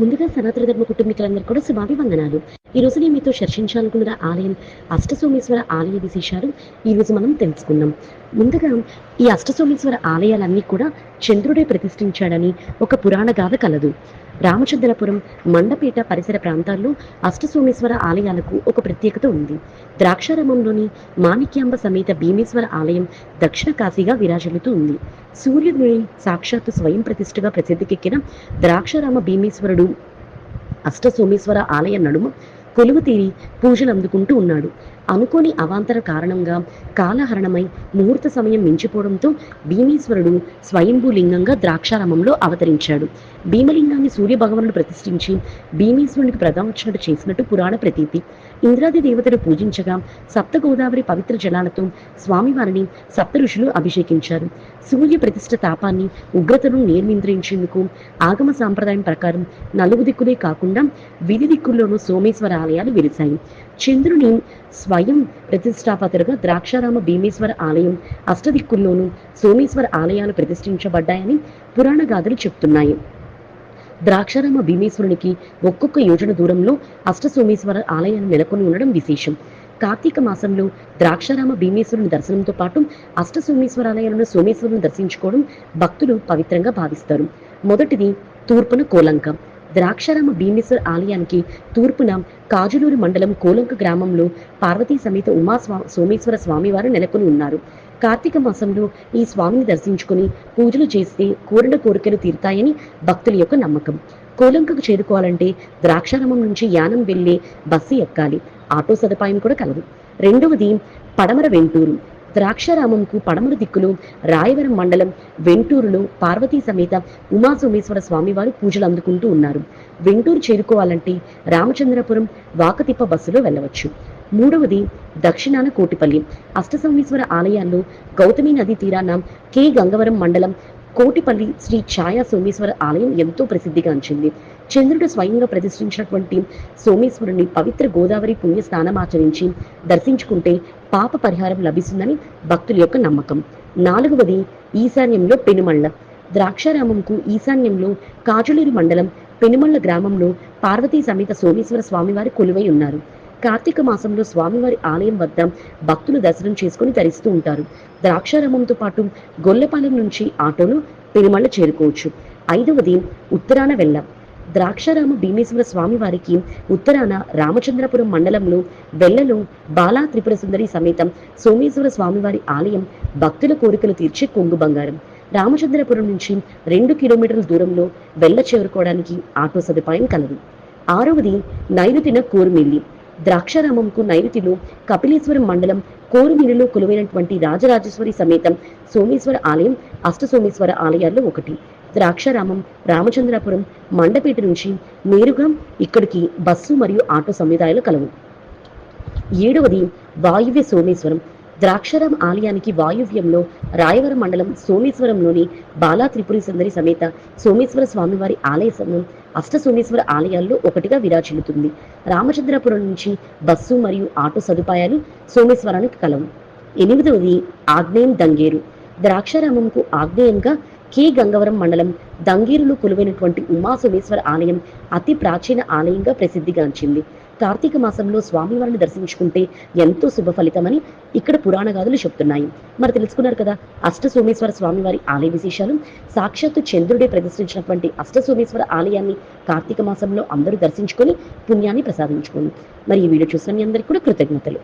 ముందుగా సనాతన ధర్మ కుటుంబీకులందరూ కూడా శుభాభివందనాలు. ఈ రోజు నేను మీతో చర్చించాలనుకున్న ఆలయం అష్టసోమేశ్వర ఆలయ విశేషాలు ఈ రోజు మనం తెలుసుకుందాం. ముందుగా ఈ అష్టసోమేశ్వర ఆలయాలన్నీ కూడా చంద్రుడే ప్రతిష్ఠించాడని ఒక పురాణ గాథ కలదు. రామచంద్రపురం మండపేట పరిసర ప్రాంతాల్లో అష్టసోమేశ్వర ఆలయాలకు ఒక ప్రత్యేకత ఉంది. ద్రాక్షారామంలోని మాణిక్యాంబ సమేత భీమేశ్వర ఆలయం దక్షిణ కాశీగా విరాజిల్లుతూ ఉంది. సూర్యుడిని సాక్షాత్తు స్వయం ప్రతిష్ఠగా ప్రసిద్ధికెక్కిన ద్రాక్షారామ భీమేశ్వరుడు అష్టసోమేశ్వర ఆలయ నడుమ కొలువు తీరి పూజలు అందుకుంటూ ఉన్నాడు. అనుకోని అవాంతర కారణంగా కాలహరణమై ముహూర్త సమయం మించిపోవడంతో భీమేశ్వరుడు స్వయంభూ లింగంగా ద్రాక్షారామంలో అవతరించాడు. భీమలింగాన్ని సూర్యభగవానుడు ప్రతిష్ఠించి భీమేశ్వరునికి ప్రదక్షిణట చేసినట్టు పురాణ ప్రతీతి. ఇంద్రాది దేవతను పూజించగా సప్త గోదావరి పవిత్ర జలాలతో స్వామివారిని సప్త ఋషులు అభిషేకించారు. సూర్య ప్రతిష్ఠ తాపాన్ని ఉగ్రతను నియంత్రించేందుకు ఆగమ సాంప్రదాయం ప్రకారం నలుగు దిక్కులే కాకుండా విధి దిక్కుల్లోనూ సోమేశ్వర ఆలయాలు వెలిశాయి చంద్రుని స్వయం ప్రతిష్టాపతరుగా ద్రాక్షారామ భీమేశ్వర ఆలయం అష్టదిక్కుల్లోనూ సోమేశ్వర ఆలయాలు ప్రతిష్ఠించబడ్డాయని పురాణ గాథలు చెప్తున్నాయి. ద్రాక్షారామ భీమేశ్వరునికి ఒక్కొక్క యోజన దూరంలో అష్ట సోమేశ్వర ఆలయాన్ని నెలకొని ఉండడం విశేషం. కార్తీక మాసంలో ద్రాక్షారామ భీమేశ్వరుని దర్శనంతో పాటు అష్టసోమేశ్వరాలయాలను సోమేశ్వరుని దర్శించుకోవడం భక్తులు పవిత్రంగా భావిస్తారు. మొదటిది తూర్పున కోలంక. ద్రాక్షారామ భీమేశ్వర ఆలయానికి తూర్పున కాజులూరు మండలం కోలంక గ్రామంలో పార్వతీ సమేత ఉమా స్వా సోమేశ్వర స్వామివారు నెలకొని ఉన్నారు. కార్తీక మాసంలో ఈ స్వామిని దర్శించుకుని పూజలు చేస్తే కోరిన కోరికలు తీరుతాయని భక్తుల యొక్క నమ్మకం. కోలంకకు చేరుకోవాలంటే ద్రాక్షారామం నుంచి యానం వెళ్ళే బస్సు ఎక్కాలి. ఆటో సదుపాయం కూడా కలదు. రెండవది పడమర వెంటూరు. ద్రాక్షారామంకు పడమర దిక్కులు రాయవరం మండలం వెంటూరులో పార్వతీ సమేత ఉమాసోమేశ్వర స్వామివారు పూజలు అందుకుంటూ ఉన్నారు. వెంటూరు చేరుకోవాలంటే రామచంద్రపురం వాకతిప్ప బస్సులో వెళ్ళవచ్చు. మూడవది దక్షిణాన కోటిపల్లి అష్టసోమేశ్వర ఆలయాల్లో గౌతమి నది తీరాన కె. గంగవరం మండలం కోటిపల్లి శ్రీ ఛాయా సోమేశ్వర ఆలయం ఎంతో ప్రసిద్ధిగాంచింది చంద్రుడు స్వయంగా ప్రతిష్ఠించినటువంటి సోమేశ్వరుని పవిత్ర గోదావరి పుణ్య స్నానమాచరించి దర్శించుకుంటే పాప పరిహారం లభిస్తుందని భక్తుల యొక్క నమ్మకం. నాలుగవది ఈశాన్యంలో పెనుమళ్ళ. ద్రాక్షారామంకు ఈశాన్యంలో కాజులూరు మండలం పెనుమళ్ళ గ్రామంలో పార్వతీ సమేత సోమేశ్వర స్వామివారి కొలువై ఉన్నారు. కార్తీక మాసంలో స్వామివారి ఆలయం వద్ద భక్తులు దర్శనం చేసుకుని ధరిస్తూ ఉంటారు. ద్రాక్షారామంతో పాటు గొల్లపాలెం నుంచి ఆటోలో పెనుమళ్ళ చేరుకోవచ్చు. ఐదవది ఉత్తరాన వెళ్ళ ద్రాక్షారామ భీమేశ్వర స్వామి వారికి ఉత్తరాన రామచంద్రపురం మండలంలో వెళ్ళలో బాలా త్రిపుర సుందరి సమేతం సోమేశ్వర స్వామివారి ఆలయం భక్తుల కోరికలు తీర్చే కొంగు బంగారం. రామచంద్రపురం నుంచి రెండు కిలోమీటర్ల దూరంలో వెళ్ళ చేరుకోవడానికి ఆటో సదుపాయం కలదు. ఆరవది నైరుతిన కోరుమిల్లి. ద్రాక్షారామంకు నైరుతిలో కపిలేశ్వరం మండలం కోరుమిల్లిలో కొలువైనటువంటి రాజరాజేశ్వరి సమేతం సోమేశ్వర ఆలయం అష్ట సోమేశ్వర ఆలయాల్లో ఒకటి. ద్రాక్షారామం రామచంద్రాపురం మండపేట నుంచి నేరుగా ఇక్కడికి బస్సు మరియు ఆటో సముదాయాలు కలవు. ఏడవది వాయువ్య సోమేశ్వరం. ద్రాక్షారాం ఆలయానికి వాయువ్యంలో రాయవరం మండలం సోమేశ్వరంలోని బాలా త్రిపురి సుందరి సమేత సోమేశ్వర స్వామివారి ఆలయ సమయం అష్ట సోమేశ్వర ఆలయాల్లో ఒకటిగా విరాజిల్లుతుంది. రామచంద్రపురం నుంచి బస్సు మరియు ఆటో సదుపాయాలు సోమేశ్వరానికి కలవు. ఎనిమిదవది ఆగ్నేయం దంగేరు. ద్రాక్షారామంకు ఆగ్నేయంగా కె. గంగవరం మండలం దంగేరులో కొలువైనటువంటి ఉమా సోమేశ్వర ఆలయం అతి ప్రాచీన ఆలయంగా ప్రసిద్ధిగాంచింది. కార్తీక మాసంలో స్వామివారిని దర్శించుకుంటే ఎంతో శుభ ఫలితమని ఇక్కడ పురాణ గాథలు చెప్తున్నాయి. మరి తెలుసుకున్నారు కదా అష్ట సోమేశ్వర స్వామివారి ఆలయ విశేషాలు. సాక్షాత్తు చంద్రుడే ప్రదర్శించినటువంటి అష్ట సోమేశ్వర ఆలయాన్ని కార్తీక మాసంలో అందరూ దర్శించుకొని పుణ్యాన్ని ప్రసాదించుకోండి మరి ఈ వీడియో చూసిన మీ అందరికీ కూడా కృతజ్ఞతలు.